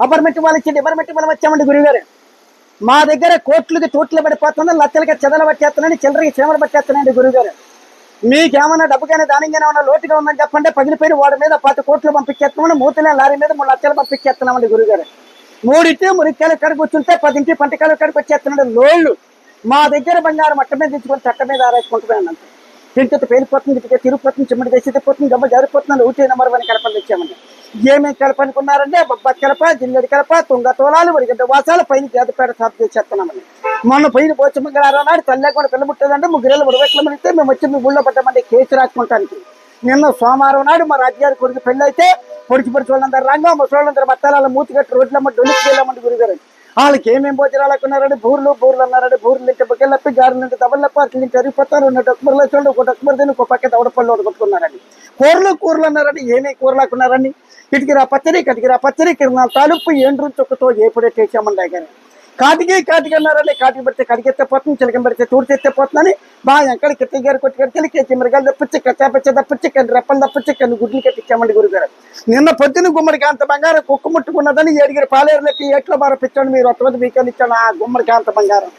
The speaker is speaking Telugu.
అపర్మెంట్ వాళ్ళు ఇచ్చింది డిపార్ట్మెంట్ మనం వచ్చామండి గురుగారు మా దగ్గర కోట్లకి తోట్లు పడిపోతుంది లక్షలకి చెదలు పట్టేస్తున్నాండి చిల్లరకి చీమలు పట్టేస్తున్నాయండి గురుగారు మీకేమన్నా డబ్బుకైనా దానికైనా ఉన్న లోటుగా ఉందని చెప్పండి పగిలిపోయిన వాడి మీద పది కోట్లు పంపించేస్తున్నామని మూతలే లారీ మీద మూడు లక్షలు పంపించేస్తున్నామండి గురుగారు మూడింటి మురికాయలు ఇక్కడ కూర్చుంటే పదింటి పంటకాయలు ఇక్కడికి వచ్చేస్తున్నాడు లోళ్ళు. మా దగ్గర బంగారం అట్ట మీద తెచ్చుకొని చట్ట మీద ఆరేసుకుంటున్నాను అంతే తింటే పేలిపోతుంది ఇటుక తిరిగిపోతుంది చిమ్మడి తెచ్చి గమ్మ దెబ్బ ఊటీ నెంబర్ వన్ కలపలు తెచ్చామండి. ఏమేమి కలపనుకున్నారంటే బొబ్బ కలప జిల్లడి కలప తుంగ తోలాలు వరిగడ్డ వాసాలు పైన జాతపేట సాపు చేసేస్తున్నామండి మొన్న పైన పోచమంగళారా నాడు తల్లి కూడా పిల్ల ముట్టదంటే ముగ్గురేళ్ళు ముడవెట్ల మేము వచ్చి మీ ఊళ్ళో పడ్డామండి కేసు రాసుకుంటానికి. నిన్న సోమవారం నాడు మా రాజ్యారి కొడుకు పెళ్ళి అయితే పొడిచి పొడిచి వాళ్ళందరూ రంగం ముసలి వాళ్ళందరూ బత్తాల మూతి కట్టి రోడ్లమ్మ డొలికి వెళ్ళామండి గురుగారు. వాళ్ళకి ఏమేమి భోజనాలు అనుకున్నారండి? బూర్లు బూర్లు అన్నారండి. బూర్లు తింటే బొగ్గలప్పి గారెలు తింటే దబల్లప్ప అట్ల తింటే అరిగిపోతారు. రెండు డొక్కుమరలు చూడండి ఒక డొక్కుమర తిని ఒక పక్క దవడపళ్ళు ఒకటి కొట్టుకున్నారండి. కూరలు కూరలు అన్నారండి. ఏమేమి కూరలు అనుకున్నారండి? ఇటుకి ఇటుకిరా పచ్చడి కటికిరా పచ్చడి కిరణాలు తాలుపు ఎండ్రు చొక్కతో ఏపుడే చేసామండి కానీ కాటికి కాటికి అన్నారండి కాటికి పెడితే కడిగెత్తే పోతుంది చిలకం పెడితే తూడి పోతుందని బాగా ఎక్కడ కిట్టి గారు కొట్టుకొని కడికి కేజీ మిరగాలు తప్పించి కచ్చాపచ్చ తప్పించి కొన్ని రెప్పలు తప్పించి కొన్ని గుడ్లు కట్టించామండి గురుగారు. నిన్న పొద్దున గుమ్మడికి అంత బంగారం కుక్క ముట్టుకున్నదని ఏడుగురు నెట్టి ఎట్లా బార మీరు? ఒక్కమంది మీకు ఇచ్చాను ఆ గుమ్మడికి అంత బంగారం?